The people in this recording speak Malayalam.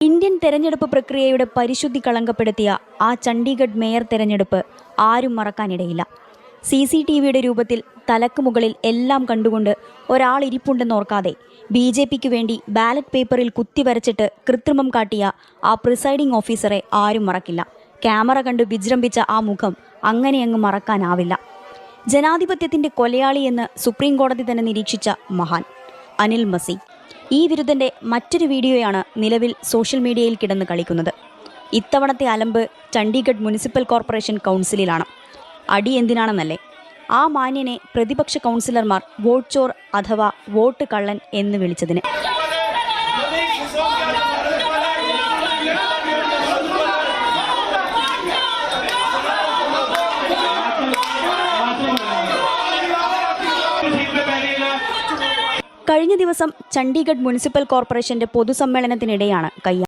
ഇന്ത്യൻ തെരഞ്ഞെടുപ്പ് പ്രക്രിയയുടെ പരിശുദ്ധി കളങ്കപ്പെടുത്തിയ ആ ചണ്ഡീഗഡ് മേയർ തെരഞ്ഞെടുപ്പ് ആരും മറക്കാനിടയില്ല. സി സി ടി വിയുടെ രൂപത്തിൽ തലക്ക് മുകളിൽ എല്ലാം കണ്ടുകൊണ്ട് ഒരാൾ ഇരിപ്പുണ്ടെന്നോർക്കാതെ ബി ജെ പിക്ക് വേണ്ടി ബാലറ്റ് പേപ്പറിൽ കുത്തി വരച്ചിട്ട് കൃത്രിമം കാട്ടിയ ആ പ്രിസൈഡിംഗ് ഓഫീസറെ ആരും മറക്കില്ല. ക്യാമറ കണ്ട് വിജൃംഭിച്ച ആ മുഖം അങ്ങനെയങ്ങ് മറക്കാനാവില്ല. ജനാധിപത്യത്തിന്റെ കൊലയാളിയെന്ന് സുപ്രീം കോടതി തന്നെ നിരീക്ഷിച്ച മഹാൻ അനിൽ മസി. ഈ വിരുദ്ധന്റെ മറ്റൊരു വീഡിയോയാണ് നിലവിൽ സോഷ്യൽ മീഡിയയിൽ കിടന്ന് കളിക്കുന്നത്. ഇത്തവണത്തെ അലമ്പ് ചണ്ഡീഗഡ് മുനിസിപ്പൽ കോർപ്പറേഷൻ കൗൺസിലിലാണ്. അടി എന്തിനാണെന്നല്ലേ? ആ മാന്യനെ പ്രതിപക്ഷ കൗൺസിലർമാർ വോട്ട് ചോർ അഥവാ വോട്ട് കള്ളൻ എന്ന് വിളിച്ചതിന്. കഴിഞ്ഞ ദിവസം ചണ്ഡീഗഡ് മുനിസിപ്പൽ കോർപ്പറേഷന്റെ പൊതുസമ്മേളനത്തിനിടെയാണ് കയ്യ